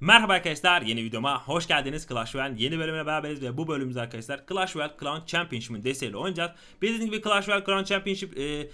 Merhaba arkadaşlar yeni videoma hoş geldiniz Clash Royale yeni bölümüne beraberiz ve bu bölümümüzde arkadaşlar Clash Royale Crown Championship'in desteğiyle oynayacağız. Bildiğiniz gibi Clash Royale Crown Championship e,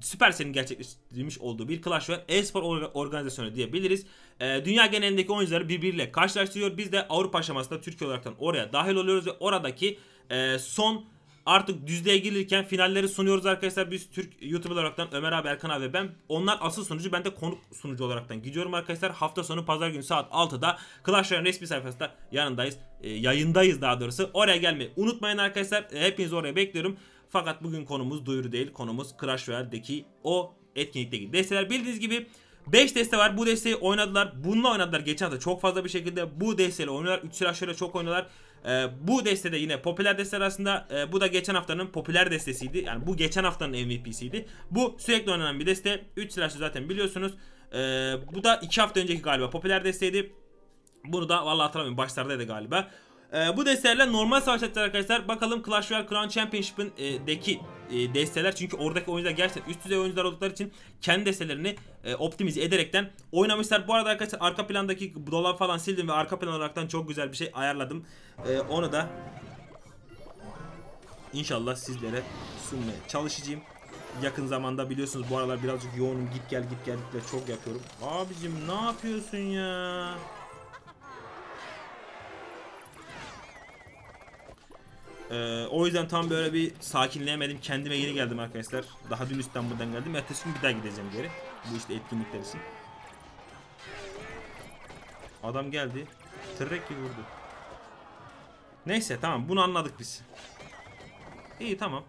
Supercell'in gerçekleştirmiş olduğu bir Clash Royale e-spor or- organizasyonu diyebiliriz. E, dünya genelindeki oyuncuları birbiriyle karşılaştırıyor. Biz de Avrupa aşamasında Türkiye olaraktan oraya dahil oluyoruz ve oradaki e, son artık düzlüğe girilirken finalleri sunuyoruz arkadaşlar. Biz Türk YouTuber olaraktan Ömer abi, Erkan abi ben. Onlar asıl sunucu. Ben de konuk sunucu olaraktan gidiyorum arkadaşlar. Hafta sonu pazar günü saat 6'da Clash Royale resmi sayfasında yanındayız. E, yayındayız daha doğrusu. Oraya gelmeyi unutmayın arkadaşlar. E, hepinizi oraya bekliyorum. Fakat bugün konumuz duyuru değil. Konumuz Clash Royale'deki o etkinlikteki desteler. Bildiğiniz gibi 5 deste var. Bu desteği oynadılar. Bununla oynadılar geçen hafta çok fazla bir şekilde. Bu desteyle oynuyorlar. 3 silahşöyle çok oynuyorlar. Ee, bu destede yine popüler desteler arasında e, bu da geçen haftanın popüler destesiydi. Yani bu geçen haftanın MVP'siydi. Bu sürekli oynanan bir deste. 3 silahşö zaten biliyorsunuz. Ee, bu da 2 hafta önceki galiba popüler desteydi. Bunu da vallahi hatırlamıyorum başlardaydı galiba. Ee, bu destelerle normal savaş arkadaşlar. Bakalım Clash Royale Crown Championship'in e, e, desteler çünkü oradaki oyuncular gerçekten üst düzey oyuncular oldukları için kendi destelerini e, optimize ederekten oynamışlar. Bu arada arkadaşlar arka plandaki dolap falan sildim ve arka plan olaraktan çok güzel bir şey ayarladım. E, onu da inşallah sizlere sunmaya çalışacağım. Yakın zamanda biliyorsunuz bu aralar birazcık yoğunum git gel git gel git gel çok yapıyorum. Abicim ne yapıyorsun ya? Ee, o yüzden tam böyle bir sakinleyemedim. Kendime yeni geldim arkadaşlar. Daha dün İstanbul'dan geldim. Ertesi gün bir daha gideceğim geri. Bu işte etkinlikler için. Adam geldi. Tırrek gibi vurdu. Neyse tamam bunu anladık biz. İyi tamam.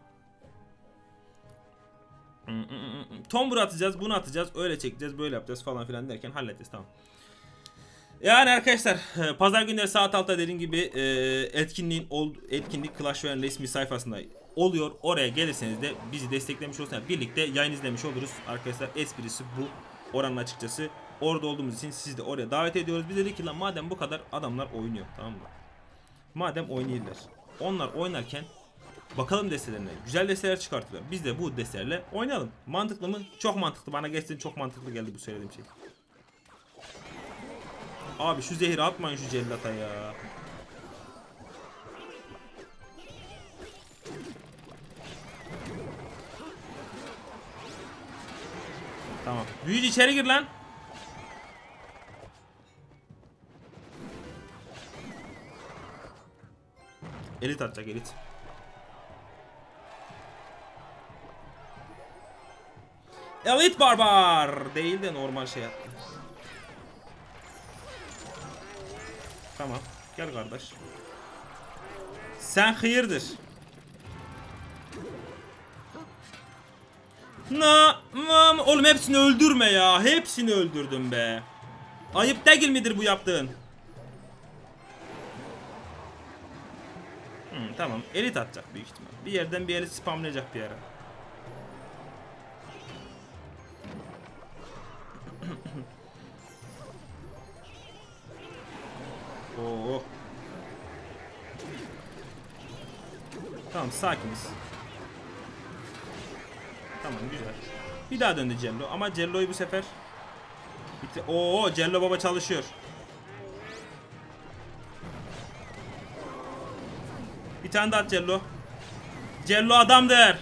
Tombur atacağız, bunu atacağız, öyle çekeceğiz, böyle yapacağız falan filan derken halledeceğiz tamam. Yani arkadaşlar e, pazar günleri saat 6'da dediğim gibi e, etkinliğin etkinlik Clash Royale resmi sayfasında oluyor. Oraya gelirseniz de bizi desteklemiş olursanız birlikte yayın izlemiş oluruz. Arkadaşlar esprisi bu. Oranın açıkçası orada olduğumuz için sizi de oraya davet ediyoruz. Biz dedik ki lan madem bu kadar adamlar oynuyor tamam mı? Madem oynuyorlar. Onlar oynarken bakalım destelerine. Güzel desteler çıkartıyorlar. Biz de bu destelerle oynayalım. Mantıklı mı? Çok mantıklı. Bana geçsin çok mantıklı geldi bu söylediğim şey. Abi şu zehri atmayın şu cellata ya. Tamam. Büyücü içeri gir lan. Elit atacak elit. Elit barbar değil de normal şey attı. Tamam. Gel kardeş. Sen hayırdır? Na, mam, oğlum hepsini öldürme ya. Hepsini öldürdüm be. Ayıp değil midir bu yaptığın? Hmm, tamam. Elit atacak büyük ihtimal. Bir yerden bir elit spamlayacak bir ara. Oo. Tamam sakiniz. Tamam güzel. Bir daha döndü Cello ama Cello'yu bu sefer bitti. Oo Cello baba çalışıyor. Bir tane daha at Cello. Cello adamdır.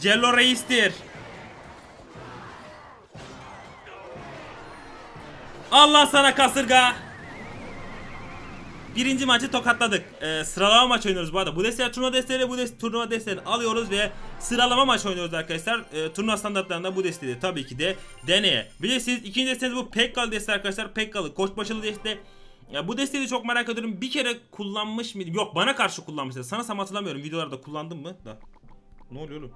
Cello reistir. Allah sana kasırga. Birinci maçı tokatladık. Ee, sıralama maç oynuyoruz bu arada. Bu desteler turnuva desteleri, bu dest turnuva destelerini alıyoruz ve sıralama maç oynuyoruz arkadaşlar. Ee, turnuva standartlarında bu desteleri tabii ki de deneye. Bilirsiniz ikinci desteniz bu Pekkalı deste arkadaşlar. Pekkalı koçbaşılı deste. Ya bu desteği de çok merak ediyorum. Bir kere kullanmış mıydım? Yok bana karşı kullanmıştı. Sana sam hatırlamıyorum. Videolarda kullandım mı? Da. Ne oluyor oğlum?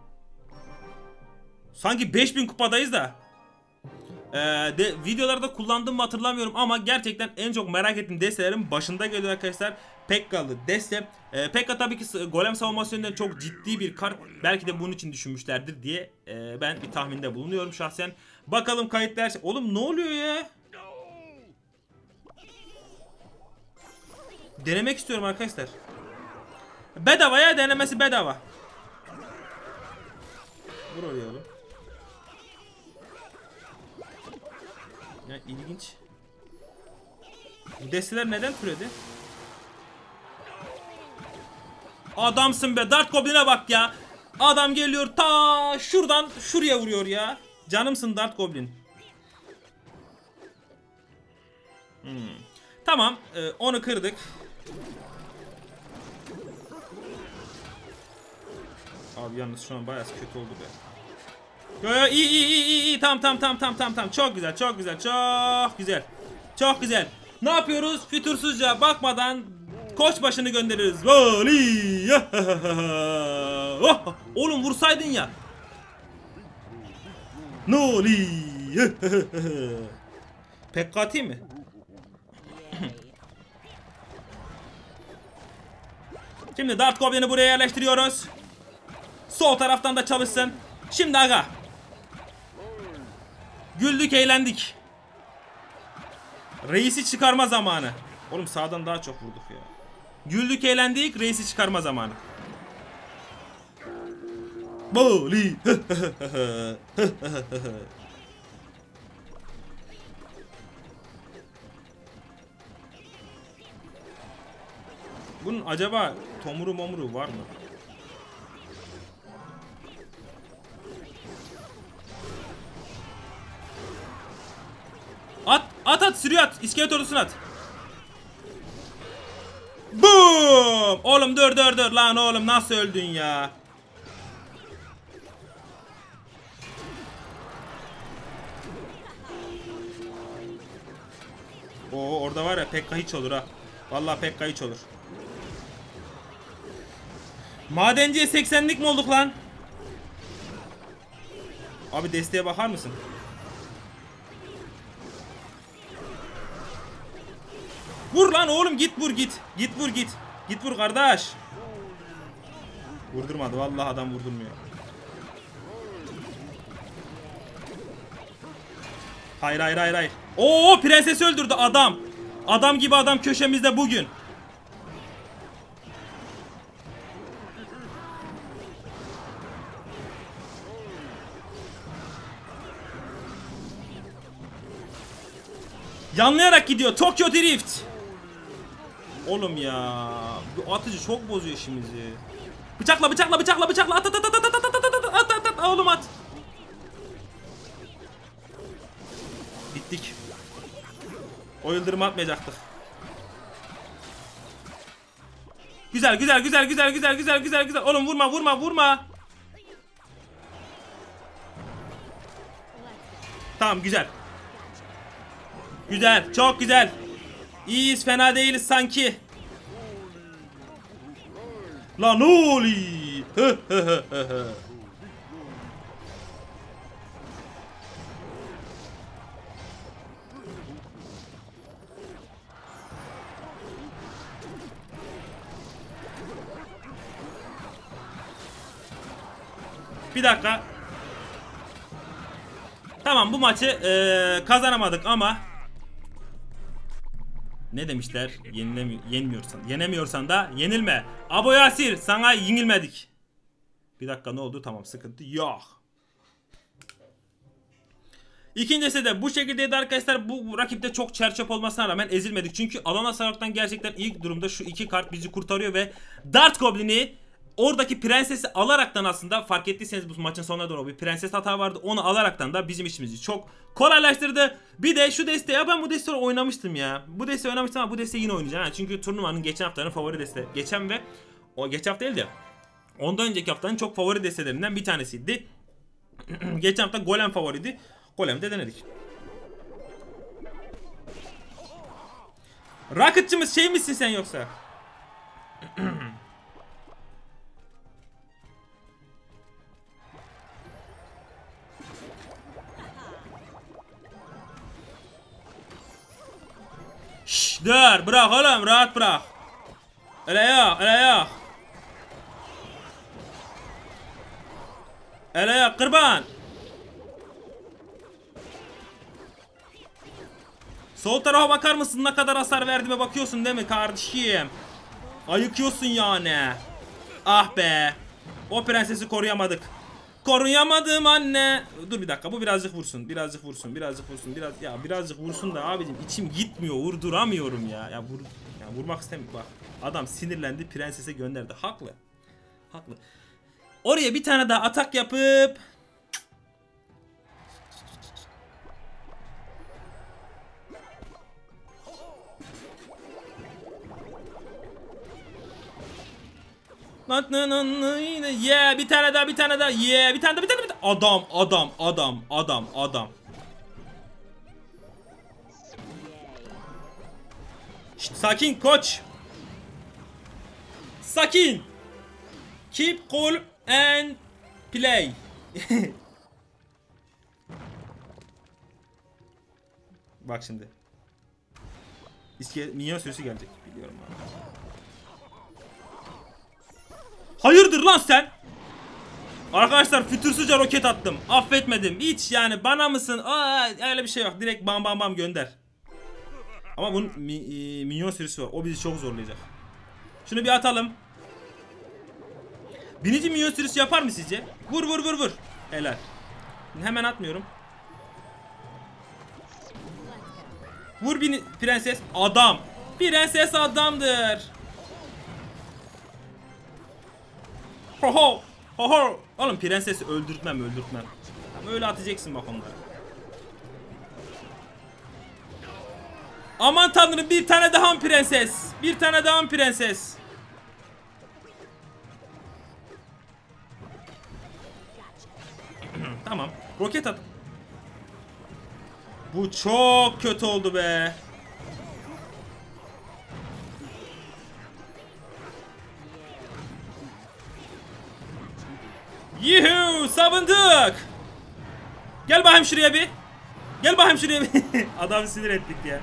Sanki 5000 kupadayız da. Ee, de, videolarda kullandığımı hatırlamıyorum ama gerçekten en çok merak ettiğim destelerin başında geliyor arkadaşlar. Pekkalı deste. Ee, Pekka tabii ki golem savunması yönünden çok ciddi bir kart. Belki de bunun için düşünmüşlerdir diye e, ben bir tahminde bulunuyorum şahsen. Bakalım kayıtlar. Oğlum ne oluyor ya? Denemek istiyorum arkadaşlar. Bedavaya denemesi bedava. Vur oraya oğlum. Ya ilginç. Bu desteler neden türedi? Adamsın be Dart Goblin'e bak ya. Adam geliyor ta şuradan şuraya vuruyor ya. Canımsın Dart Goblin. Hmm. Tamam e, onu kırdık. Abi yalnız şu an bayağı kötü oldu be. Yo yo iyi iyi iyi iyi tamam tamam tamam tamam tamam tamam çok güzel çok güzel çok güzel. Çok güzel. Ne yapıyoruz? Fütursuzca bakmadan koç başını göndeririz. Vali. Oh! Oğlum vursaydın ya. Noli. Pekka atayım mı? Şimdi Dart Goblin'i buraya yerleştiriyoruz. Sol taraftan da çalışsın. Şimdi aga. Güldük eğlendik. Reisi çıkarma zamanı. Oğlum sağdan daha çok vurduk ya. Güldük eğlendik reisi çıkarma zamanı. Boli. Bunun acaba tomuru momuru var mı? At at at sürüyor at. İskelet ordusunu at. Boom! Oğlum dur dur dur lan oğlum nasıl öldün ya? Oo orada var ya Pekka hiç olur ha. Vallahi Pekka hiç olur. Madenciye 80'lik mi olduk lan? Abi desteğe bakar mısın? Vur lan oğlum git vur git. Git vur git. Git vur kardeş. Vurdurmadı vallahi adam vurdurmuyor. Hayır hayır hayır hayır. Oo prensesi öldürdü adam. Adam gibi adam köşemizde bugün. Yanlayarak gidiyor. Tokyo Drift. Oğlum ya. Bu atıcı çok bozuyor işimizi. Bıçakla bıçakla bıçakla bıçakla at at at at at at at at at at at at oğlum at. Bittik. O yıldırımı atmayacaktık. Güzel güzel güzel güzel güzel güzel güzel güzel. Oğlum vurma vurma vurma. Tamam güzel. Güzel, çok güzel. İyiyiz, fena değiliz sanki. Lan oli. Bir dakika. Tamam bu maçı eee, kazanamadık ama ne demişler? Yenilemi yenmiyorsan, yenemiyorsan da yenilme. Abo Yasir sana yenilmedik. Bir dakika ne oldu? Tamam sıkıntı yok. İkincisi de bu şekildeydi arkadaşlar. Bu rakipte çok çerçöp olmasına rağmen ezilmedik. Çünkü alan hasarlıktan gerçekten ilk durumda şu iki kart bizi kurtarıyor ve Dart Goblin'i oradaki prensesi alaraktan aslında fark ettiyseniz bu maçın sonuna doğru bir prenses hata vardı. Onu alaraktan da bizim işimizi çok kolaylaştırdı. Bir de şu desteği ya ben bu desteği oynamıştım ya. Bu desteği oynamıştım ama bu desteği yine oynayacağım. Ha, çünkü turnuvanın geçen haftanın favori desteği. Geçen ve o geçen hafta değil de ondan önceki haftanın çok favori destelerinden bir tanesiydi. geçen hafta Golem favoriydi. Golem de denedik. Rocket'çımız şey misin sen yoksa? Şşş dur bırak oğlum rahat bırak. Öyle yok öyle yok. Öyle yok kurban. Sol tarafa bakar mısın ne kadar hasar verdiğime bakıyorsun değil mi kardeşim? Ayıkıyorsun yani. Ah be. O prensesi koruyamadık. Koruyamadım anne. Dur bir dakika bu birazcık vursun. Birazcık vursun. Birazcık vursun. Biraz ya birazcık vursun da abicim içim gitmiyor. Vurduramıyorum ya. Ya vur ya vurmak istemiyorum. Bak adam sinirlendi prensese gönderdi. Haklı. Haklı. Oraya bir tane daha atak yapıp Yeah bir tane daha bir tane daha. Yeah bir tane daha bir tane daha adam adam adam adam adam. Şşt, sakin koç. Sakin. Keep cool and play. Bak şimdi. İske minyon sürüsü gelecek. Biliyorum abi. Hayırdır lan sen? Arkadaşlar fütursuzca roket attım. Affetmedim. Hiç yani bana mısın? Aa öyle bir şey yok. Direkt bam bam bam gönder. Ama bunun mi, e, minyon sürüsü var. O bizi çok zorlayacak. Şunu bir atalım. Binici minyon sürüsü yapar mı sizce? Vur vur vur vur. Helal. Hemen atmıyorum. Vur bini prenses. Adam. Prenses adamdır. Ho ho. Ho ho. Oğlum prensesi öldürtmem öldürtmem. Öyle atacaksın bak onları. Aman tanrım bir tane daha mı prenses? Bir tane daha mı prenses? tamam. Roket at. Bu çok kötü oldu be. Yuhu savunduk. Gel bakayım şuraya bir. Gel bakayım şuraya bir. Adamı sinir ettik ya.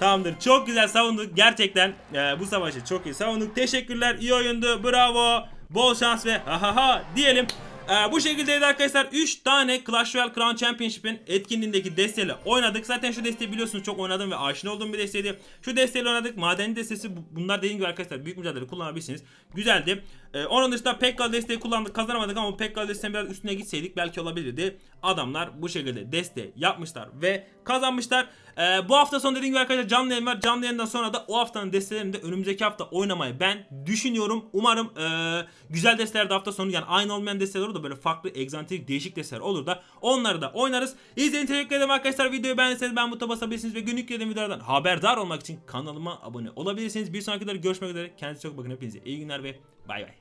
Tamamdır. Çok güzel savunduk. Gerçekten e, bu savaşı çok iyi savunduk. Teşekkürler. iyi oyundu. Bravo. Bol şans ve ha ha ha diyelim. E, bu şekilde arkadaşlar 3 tane Clash Royale Crown Championship'in etkinliğindeki desteğiyle oynadık. Zaten şu desteği biliyorsunuz çok oynadım ve aşina olduğum bir desteğiydi. Şu desteğiyle oynadık. Madeni destesi bu- bunlar dediğim gibi arkadaşlar büyük mücadele kullanabilirsiniz. Güzeldi. E, onun dışında Pekka desteği kullandık. Kazanamadık ama Pekka desteğinin biraz üstüne gitseydik belki olabilirdi. Adamlar bu şekilde desteği yapmışlar ve kazanmışlar. E, bu hafta sonu dediğim gibi arkadaşlar canlı yayın var. Canlı yayından sonra da o haftanın destelerini de önümüzdeki hafta oynamayı ben düşünüyorum. Umarım e, güzel desteler de hafta sonu yani aynı olmayan desteler olur da böyle farklı, egzantrik, değişik desteler olur da onları da oynarız. İçin teşekkür ederim arkadaşlar. Videoyu beğendiyseniz ben butonuna basabilirsiniz ve günlük yediğim videolardan haberdar olmak için kanalıma abone olabilirsiniz. Bir sonraki videoda görüşmek üzere. Kendinize çok bakın. Hepinize iyi günler ve Bye bye.